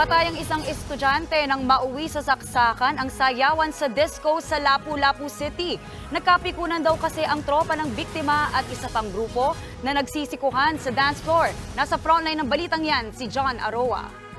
Patay ang isang estudyante nang mauwi sa saksakan ang sayawan sa disco sa Lapu-Lapu City. Nagkapikunan daw kasi ang tropa ng biktima at isa pang grupo na nagsisikuhan sa dance floor. Nasa frontline ng balitang yan si John Aroa.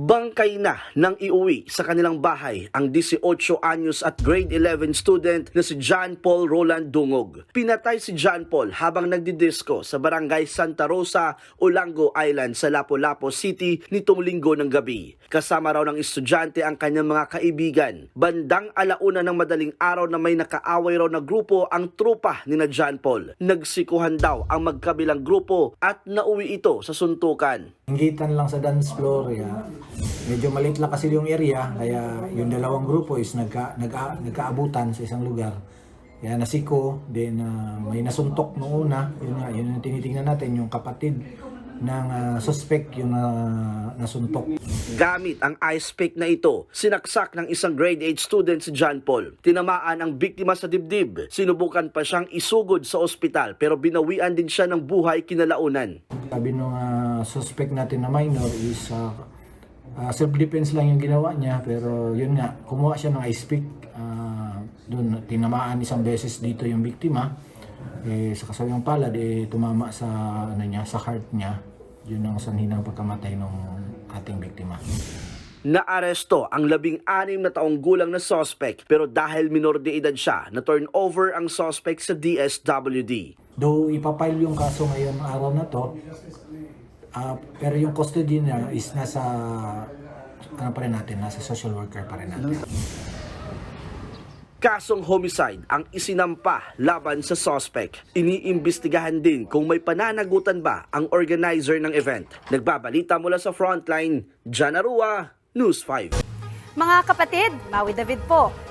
Bangkay na nang iuwi sa kanilang bahay ang 18 anyos at grade 11 student na si John Paul Roland Dungog. Pinatay si John Paul habang nagdidisco sa barangay Santa Rosa, Olango Island sa Lapu-Lapu City nitong linggo ng gabi. Kasama raw ng estudyante ang kanyang mga kaibigan. Bandang alauna ng madaling araw na may nakaaway raw na grupo ang trupa ni na John Paul. Nagsikuhan daw ang magkabilang grupo at nauwi ito sa suntukan. Inggitan lang sa dance floor, ya. Medyo maliit lang kasi yung area, kaya yung dalawang grupo is nagka, nagka, nagkaabutan sa isang lugar. Kaya nasiko, then ah, may nasuntok noong una, yun nga, yun yung tinitingnan natin, yung kapatid ng ah, suspect yung ah, nasuntok. Gamit ang ice pick na ito, sinaksak ng isang grade 8 student si John Paul. Tinamaan ang biktima sa dibdib. Sinubukan pa siyang isugod sa ospital pero binawian din siya ng buhay kinalaunan. Sabi nung ah, suspect natin na minor is ah, ah, self-defense lang yung ginawa niya pero yun nga, kumuha siya ng ice pick. ah, doon tinamaan isang beses dito yung biktima. Eh, sa kasawang palad, eh, tumama sa, ano niya, sa heart niya. Yun ang sanhi ng pagkamatay ng ating biktima. Naaresto ang labing-anim na taong gulang na suspect pero dahil minor de edad siya, na turn over ang suspect sa DSWD. Though ipapile yung kaso ngayon araw na to, ah, pero yung custody niya is nasa ano pa rin natin, nasa social worker pa rin natin. Kasong homicide ang isinampa laban sa suspect. Iniimbestigahan din kung may pananagutan ba ang organizer ng event. Nagbabalita mula sa frontline, Jan Arua, News 5. Mga kapatid, Maui David po.